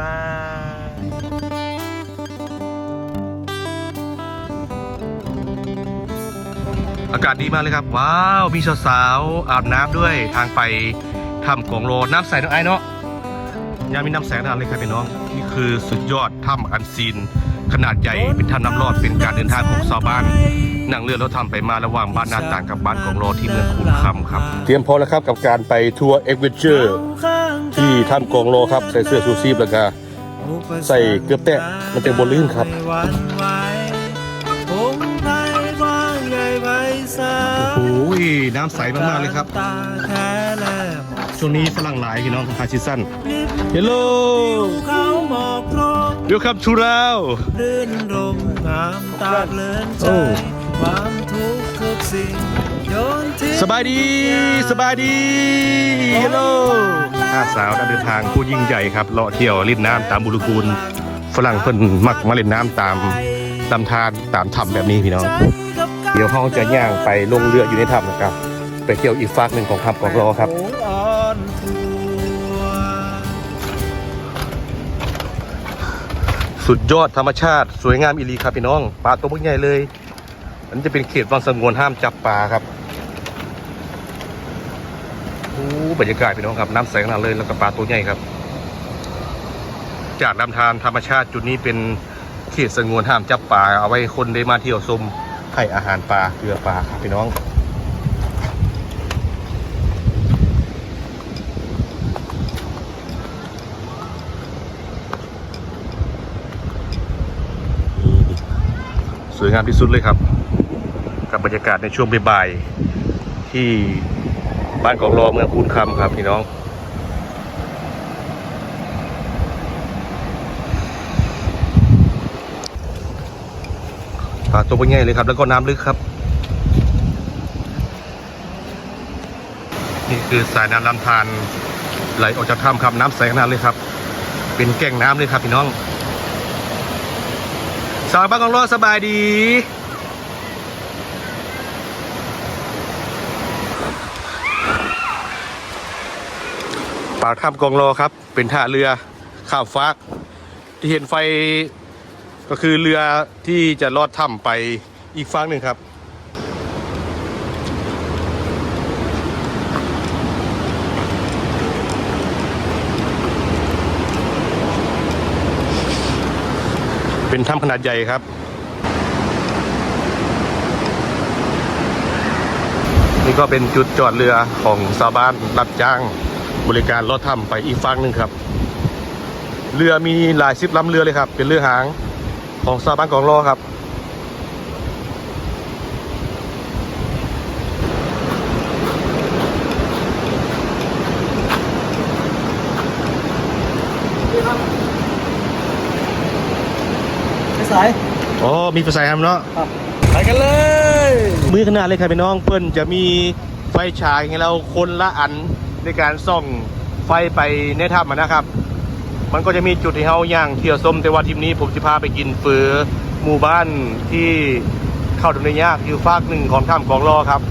บายอากาศดีมากเลยครับ ว้าว มีสาวๆอาบน้ำด้วยทางไปถ้ำกองโลน้ำใสน้องไอ้เนาะยามมีน้ำแสงนานเลยครับพี่น้อง นี่คือสุดยอดถ้ำอันซีน ขนาดใหญ่เป็นถ้ำน้ำรอดเป็นการเดินทางของชาวบ้านนั่งเรือแล้วทำไปมาระหว่างบ้านนาต่างกับบ้านกองโลที่เมืองคุนคำครับ เตรียมพร้อมแล้วครับกับการไปทัวร์เอ็กเวนเจอร์ ที่ถ้ำกองโลครับ ใส่เสื้อชูชีพแล้วก็ใส่เกือบแตะมันจะบนลื่นครับโอ้ยน้ำใสมากๆเลยครับ ช่วงนี้ฝรั่งหลายพี่น้องคาชิสัน Hello เขาหมอกลง Welcome to Lao รื่นรมงามตาเพลินใจโอ้ความทุกข์ทุกสิ่งโยนทิ้งสบายดี สบายดี Hello ห้าสาวนักเดินทางผู้ยิ่งใหญ่ครับเลาะเที่ยวลินน้ำตามบุรุกูล ฝรั่งเพิ่นมักมาเล่นน้ำตามลำธารตามถ้ำแบบนี้พี่น้อง เดี๋ยวเขาจะย่างไปลงเรืออยู่ในถ้ำนะครับ ไปเที่ยวอีกฝากหนึ่งของถ้ำกองรอครับสุดยอดธรรมชาติ สวยงามอีลีครับพี่น้องปลาตัวมึกใหญ่เลย อันนี้จะเป็นเขตวังสงวนห้ามจับปลาครับ บรรยากาศพี่น้องครับน้ำใสขนาดเลยแล้วก็ปลาตัวใหญ่ครับ จากลำธารธรรมชาติจุดนี้เป็นเขตสงวนห้ามจับปลาเอาไว้คนได้มาเที่ยวชมให้อาหารปลาเกลือปลาครับพี่น้องสวยงามที่สุดเลยครับ กับบรรยากาศในช่วงบ่ายๆที่ บ้านกองรอเมืองคูนคำครับพี่น้อง ปลาตัวใหญ่เลยครับ แล้วก็น้ำลึกครับ นี่คือสายน้ำลำธารไหลออกจากถ้ำครับน้ำใสขนาดเลยครับ เป็นแก่งน้ำเลยครับพี่น้อง สาวบ้านกองรอสบายดี ปากถ้ำกองรอครับ เป็นท่าเรือข้ามฟากที่เห็นไฟก็คือเรือที่จะลอดถ้ำไปอีกฝั่งหนึ่งครับ เป็นถ้ำขนาดใหญ่ครับนี่ก็เป็นจุดจอดเรือของชาวบ้านรับจ้าง บริการลอดถ้ำไปอีกฝั่งหนึ่งครับ เรือมีหลายสิบลำเรือเลยครับ เป็นเรือหางของชาวบ้านกองรอครับไม่สายอ๋อมีภาษาครับเนาะ ครับไปกันเลย มือขนาดเลยครับพี่น้องเพิ่นจะมีไฟฉายให้เราคนละอัน ในการส่องไฟไปในถ้ำนะครับ มันก็จะมีจุดที่เฮาย่างเที่ยวส้มแต่ว่าทีมนี้ผมจะพาไปกินเฟือหมู่บ้านที่เข้าถึงได้ยากอยู่ฝากหนึ่งของถ้ำกองรอครับ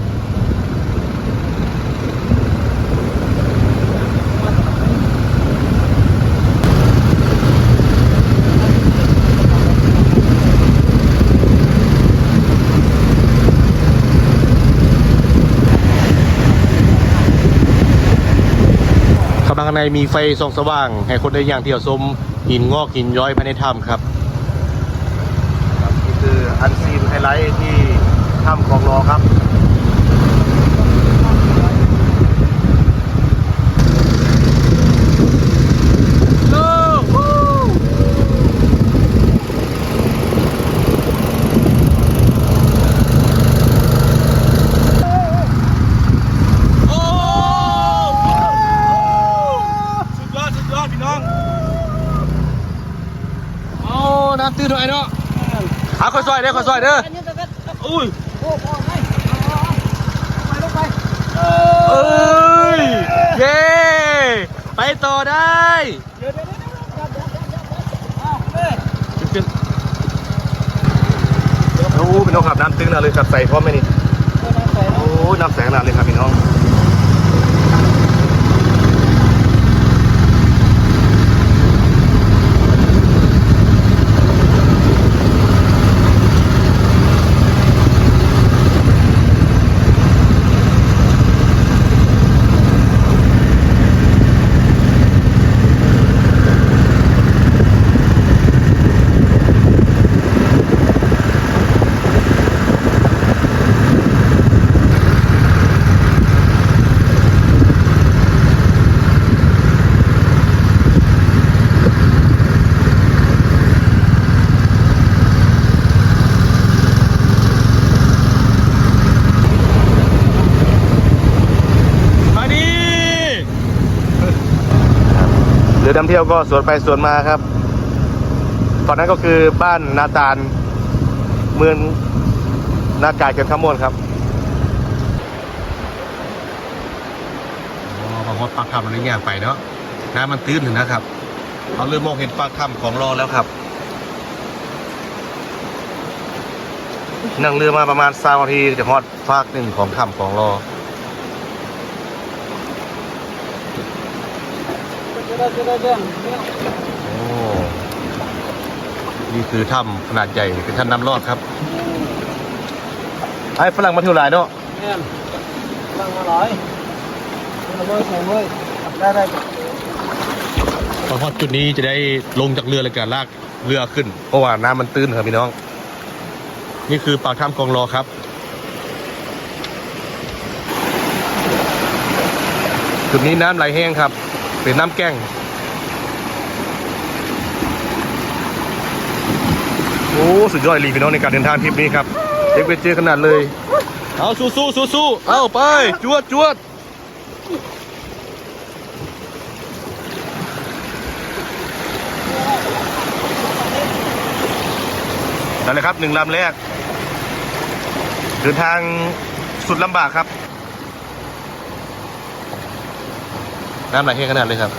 ข้างในมีไฟส่องสว่าง ให้คนได้ย่างเที่ยวชมหินงอกหินย้อยภายในถ้ำครับนี่คืออันซีนไฮไลท์ที่ถ้ำกองรอครับ โอ้ สุดยอด สุดยอด พี่น้อง โอ้ น้ำ ตื้นหน่อยเนาะหาข้าวซอยเด้อข้าวซอยเด้ออุ้ยเอ้ยเย้ไปต่อได้โอ้เป็นน้องขับน้ำตื้นเลยครับใส่พร้อมไหมนี่โอ้น้ำแสงนานเลยครับพี่น้อง ที่ยวก็สวนไปสวนมาครับ ตอนนั้นก็คือบ้านนาตาลเมืองนากายเกินขมวนครับอ๋อบางคนปากถ้ำมันเงี้ยไปเนาะน้ำมันตื้นหนึ่งนะครับเขาเริ่มมองเห็นปากถ้ำของรอแล้วครับ นั่งเรือมาประมาณสามนาทีจะฮอดฟากหนึ่งของถ้ำของรอ โอ้นี่คือถ้ำขนาดใหญ่เป็นท่านน้ำรอดครับไอ้ฝรั่งมาเที่ยวหลายเนาะตั้งมาร้อยมาเลยใส่เลยได้ได้พอฮอดจุดนี้จะได้ลงจากเรือเลยกันลากเรือขึ้น เพราะว่าน้ำมันตื้นครับพี่น้อง นี่คือปากถ้ำกองรอครับจุดนี้น้ำไหลแห้งครับ เป็นน้ำแก้งโอ้สุดยอดลีพี่น้องในการเดินทางทริปนี้ครับเอ็กเวเจอร์ขนาดเลย เอาสู้สู้สู้สู้เอาไป จวดจวดนั่นเลยครับหนึ่งลำแรก เดินทางสุดลำบากครับ น้ำไหลแห้งขนาดเลยครับ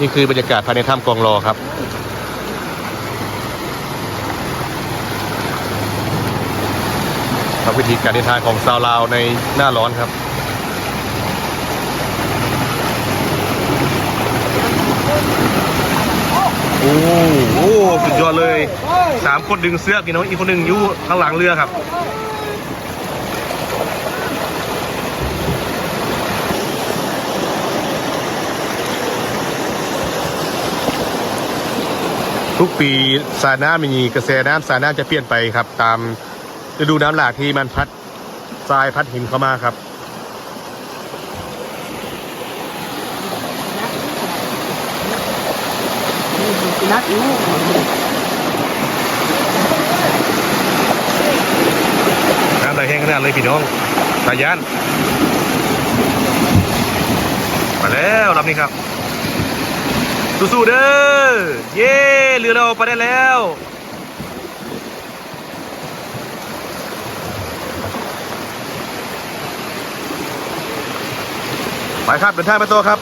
นี่คือบรรยากาศภายในถ้ำกองรอครับครับวิธีการเดินทางของชาวลาวในหน้าร้อนครับ โอ้โหสุดยอดเลยสามคนดึงเสื้อพี่น้องอีกคนหนึ่งอยู่ข้างหลังเรือครับ ทุกปีสาน้ำมีกระแสน้ำสาน้ำจะเปลี่ยนไปครับ ตามฤดูน้ำหลากที่มันพัดทรายพัดหินเข้ามาครับ นักอยู่น้ำไหลแห้งขนาดเลยพี่น้องสายยาน มาแล้วลำนี้ครับ สู้ๆเด้อ เย้เรือเราไปได้แล้วไปครับเดินทางไปตัวครับ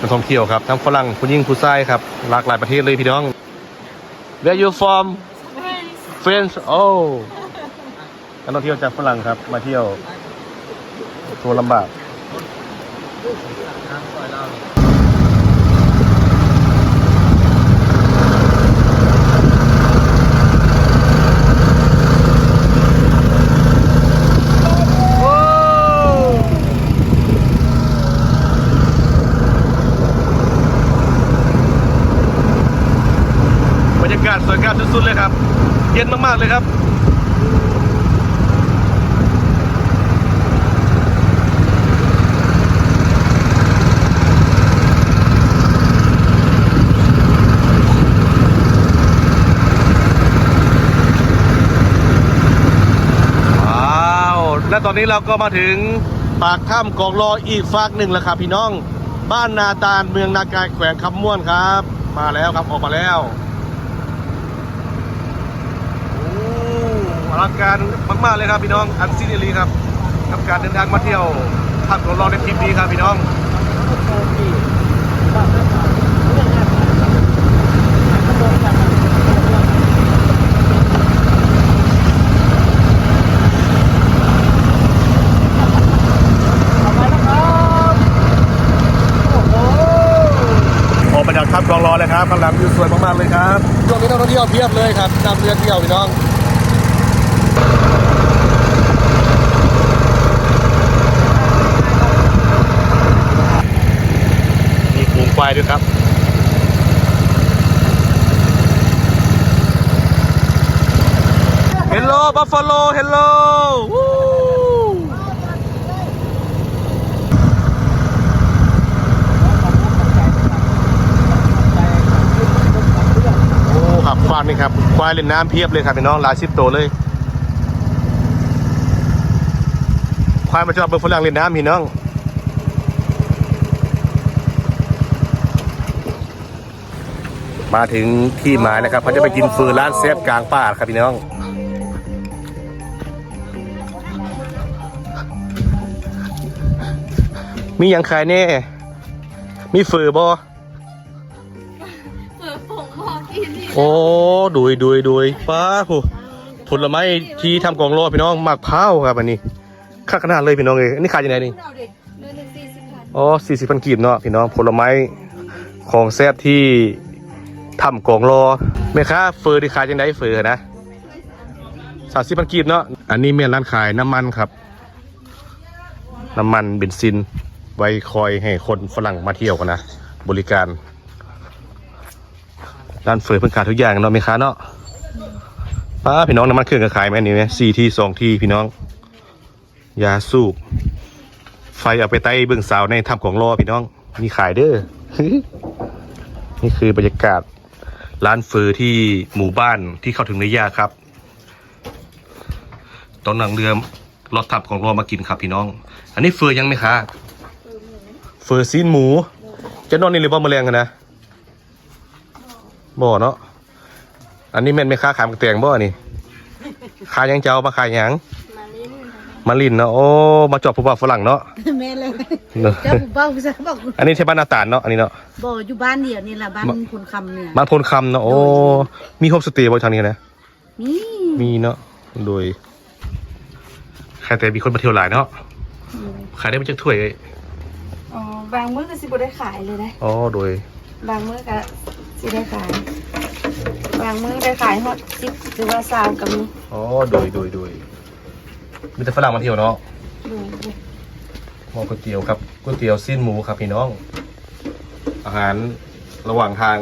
นักท่องเที่ยวครับทั้งฝรั่งผู้หญิงผู้ชายครับหลากหลายประเทศเลยพี่น้อง Where you from France oh นักท่องเที่ยวจากฝรั่งครับมาเที่ยวทัวร์ลำบาก บรรยากาศ สุด ๆ เลยครับ เย็นมาก ๆ เลยครับว้าวและตอนนี้เราก็มาถึงปากถ้ำกองรออีกฟากหนึ่งแล้วครับพี่น้อง บ้านนาตาลเมืองนากายแขวงคำม่วนครับ มาแล้วครับออกมาแล้ว โอ้อ ลังการมากๆเลยครับพี่น้องอันซินิลีครับกับการเดินทางมาเที่ยวถ้ำกองรอในทริปนี้ครับพี่น้องออกมาจากถ้ำกองรอเลยครับข้างหลังวิวสวยมากๆเลยครับช่วงนี้นักท่องเที่ยวเพียบเลยครับนำเรือเที่ยวพี่น้อง มีฝูง ควายด้วยครับเฮลโลบัฟฟาโลเฮลโลโอ้ครับฟาร์มนี่ครับ ควายเล่นน้ำเพียบเลยครับพี่น้องหลายสิบตัวเลย ควายมาชอบเบิร์ฝรั่งเล่นน้ำพี่น้อง มาถึงที่หมายนะครับเขาจะไปกินฟืนร้านเซฟกลางป่าครับพี่น้องมีอย่างขายแน่ มีฟือบ่เปิดผงพอกินนี่โอ้ดุยดุยดุยป้าผู้ผลไม้ที่ทำกองโลพี่น้องหมักเผาวครับอันนี้ค่าขนาดเลยพี่น้องเลยอันนี้ขายยังไงนี่เอาเด็กเดือนหนึ่งสี่สิบพันอ๋อสี่สิบพันกีบเนาะพี่น้องผลไม้ของแซ่บที่ ทำกองโลแม่ค้าเฟอร์ที่ขายยังไงเฟอร์นะสามสิบพันกีบเนาะอันนี้เมียร้านขายน้ำมันครับ น้ำมันเบนซิน ไว้คอยให้คนฝรั่งมาเที่ยวกันนะ บริการ ร้านเฟอร์เพิ่งขายทุกอย่างเนาะแม่ค้าเนาะป้าพี่น้องน้ำมันเครื่องก็ขายไหมนี่ไหมสี่ที่สองที่พี่น้อง ยาสูบไฟเอาไปใต้เบื้องสาวในถ้ำของรอพี่น้องมีขายเด้อนี่คือบรรยากาศ ร้านเฟอร์ที่หมู่บ้านที่เข้าถึงได้ยากครับตอนหลังเรือรถทับของรอมากินครับพี่น้อง อันนี้เฟอร์ยังไหมคะเฟอร์ซีนหมู จะนอนนี่หรือว่ามาเรียงกันนะบ่เนาะอันนี้แม่นไหม่ค้าขายมักแตงบ่นี่ขายยังเจ้ามาขายยัง มาเล่นมาลินเนาะโอ้มาจอบผู้บ่าวฝรั่งเนาะแม่เลยเนอะเจ้าผู้เป้าพี่ชายบอกอันนี้ใช่บ้านนาตาลเนาะอันนี้เนาะบ่อยู่บ้านเดียวนี่แหละบ้านคนคำเนี่ยบ้านพลคำเนาะโอ้มีโฮมสเตย์บ่ทางนี้นะนี่มีเนาะโดยใครแต่มีคนมาเที่ยวหลายเนาะขายได้มาจากถ้วยเอ้ยอ๋อบางมื้อก็สิบ่ได้ขายเลยนะอ๋อโดย บางมื้อก็สิได้ขายบางมื้อได้ขายฮอตสิบหรือว่าซาวกับมีอ๋อโดยโดยโดย มีแต่ฝรั่งมาเที่ยวเนาะดูดูหม้อก๋วยเตี๋ยวครับก๋วยเตี๋ยวสิ้นหมูครับพี่น้อง อาหารระหว่างทาง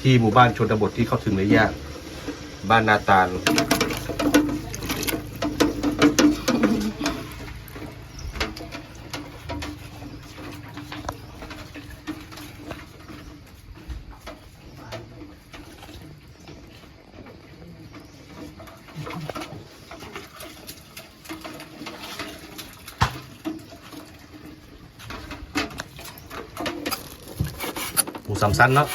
ที่หมู่บ้านชนบทที่เข้าถึงได้ยาก บ้านนาตาล สามสั้นเนาะ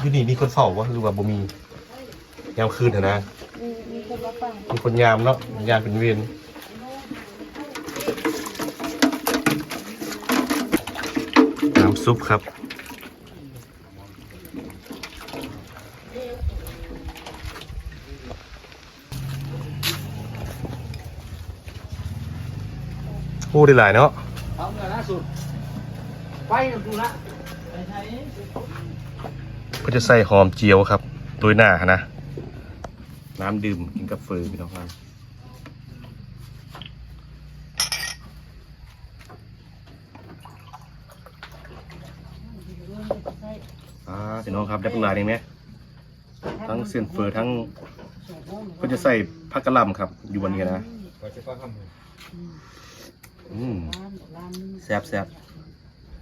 อยู่นี่มีคนเฝ้าวะหรือว่าบ่มียามคืนเถอะนะ มีมีคนมาฟังมีคนยามเนาะยามเป็นเวร น้ำซุปครับพูดได้หลายเนาะเอาเงินล่าสุดไปกับกูละก็จะใส่หอมเจียวครับโดยหน้านะ น้ำดื่มกินกับเฟอร์พี่น้องครับอ่า พี่น้องครับได้เป็นลายเองไหมทั้งเส้นเฟอร์ทั้งก็จะใส่ผักกะหล่ำครับ อยู่บนนี้นะก็จะก็ทอืมร้านร้านแซ่บแซ่บ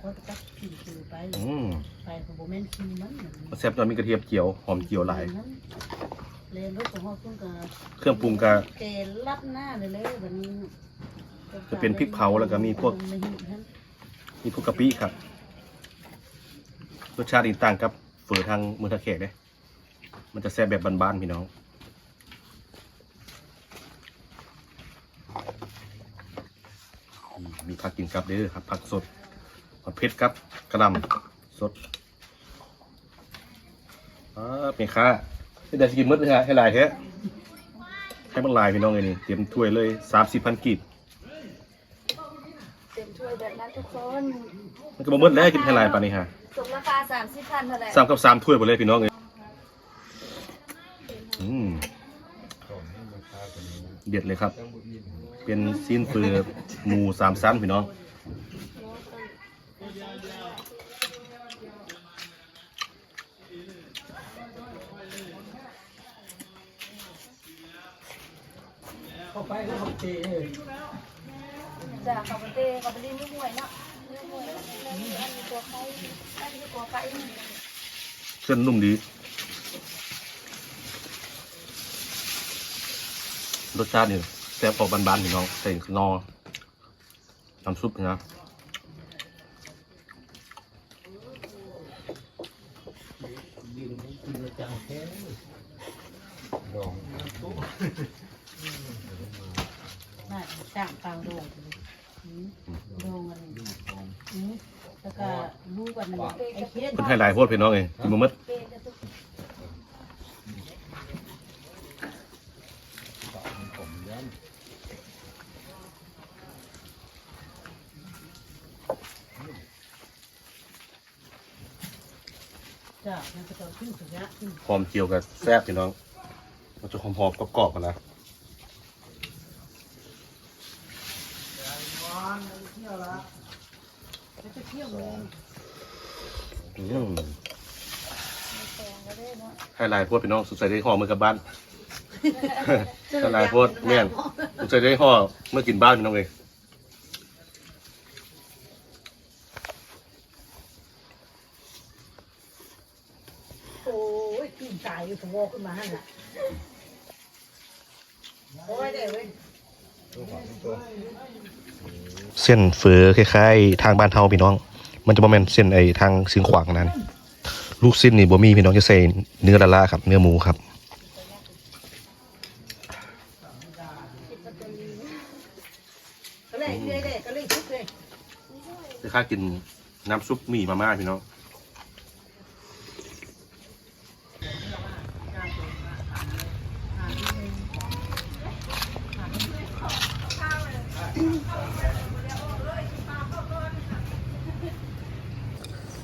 ก็ตักขี่คือไปอืมไปกับโบแมนขี่มันเหมือนแซ่บตอนมีกระเทียมเจียวหอมเจียวหลายนั้นเลยรถของฮอดต้นกับเครื่องปรุงก็เกลัดหน้าเลยเลยวันนี้จะเป็นพริกเผาแล้วก็มีพวกมีพวกกะปิครับรสชาติอีกต่างกับ เฟอทางเมืองทะเขกเลยมันจะแซ่บแบบบ้านๆพี่น้อง มีผักกินกับเด้อครับ ผักสดผักเผ็ดครับกระหลำสดอ่าเป็นค้าเดี๋ยวจะกินมืดเลยฮะให้หลายแท้ให้มันหลายพี่น้องเลยนี่เตรียมถ้วยเลยสามสิบพันกีบเต็มถ้วยแบบนั้นทุกคน มันก็บ่มืดแล้วกินให้หลายปานนี้ฮะ สมราคาสามสิบพันเท่าไหร่สามกับสามถ้วยหมดเลยพี่น้องเลยอืมเด็ดเลยครับ เป็นซีนเฟือหมูสามชั้นพี่น้องำเข้าไปแล้วเขาเตะเลยจ้ะเขาไปเต้เขาไปเล่นลูกหวยเนาะลูกหวยตัวไข่อันนี้ ตัวไข่นี่เส้นนุ่มดี รสชาตินี่แซ่บออกบานๆพี่น้องใส่นอน้ำซุปนะน่าจ้างฟังโดงโดงอะไร ก็รู้กันไอ้เฮ็ดคุณให้หลายโพดพี่น้องเองกินมาหมดเปย์กระตุกจ้ะมันก็ต้องขึ้นสุดยะอืมหอมเจียวกับแซ่บพี่น้อง มันจะหอมๆกรอบๆกันนะ อืมแตงก็ได้เนาะให้หลายโพดพี่น้องสุดใส่ได้ห่อมือกลับบ้านให้หลายโพดแม่นสุดใส่ได้ห่อเมื่อกินบ้านพี่น้องเลยโอ้ยกินตายอยู่สมองขึ้นมาหั่นน่ะโอ้ยเด้เว้ย เส้นเฟือคล้ายๆ ทางบ้านเฮาพี่น้อง มันจะบ่แม่นเส้นไอ้ทางซิงขวางนั้น ลูกสิ้นนี่บ่มีพี่น้องจะใส่เนื้อละล่าครับ เนื้อหมูครับก็เลยเรื่อยๆก็เลยทุกเลยคล้ายๆกินน้ำซุปหมี่มาม่าพี่น้อง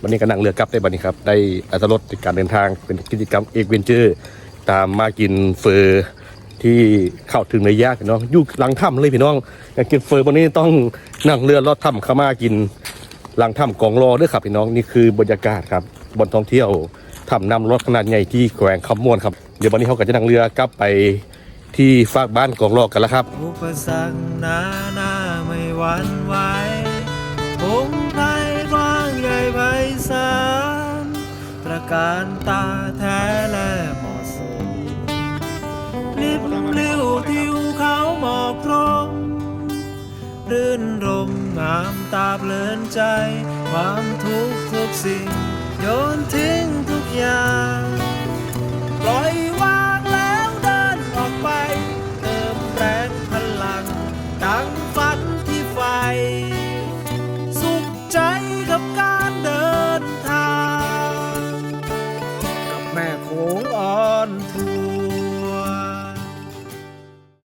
วันนี้ก็นั่งเรือกลับได้บัดนี้ครับ ได้อัตรสในการเดินทางเป็นกิจกรรมเอกเวนเจอร์ ตามมากินเฟอร์ที่เข้าถึงในยากพี่น้องอยู่หลังถ้ำเลยพี่น้องอยากกินเฟอร์วันนี้ต้องนั่งเรือลอดถ้ำเข้ามากินหลังถ้ำกองรอด้วยครับพี่น้องนี่คือบรรยากาศครับบนท่องเที่ยวถ้ำน้ำรถขนาดใหญ่ที่แขวงคำม่วนครับเดี๋ยววันนี้เขาก็จะนั่งเรือกลับไปที่ฝากบ้านกองรอกันแล้วครับอุปสรรคหนาหน้าไม่หวั่นไหว การตาแท้และเหมาะสมลิบลิ้วทิวเขาหมอกพรมรื่นรมงามตาเพลินใจ ความทุกข์ทุกสิ่ง โยนทิ้งทุกอย่างปล่อยวางแล้วเดินออกไป เติมแรงพลัง ดังฟันที่ไฟ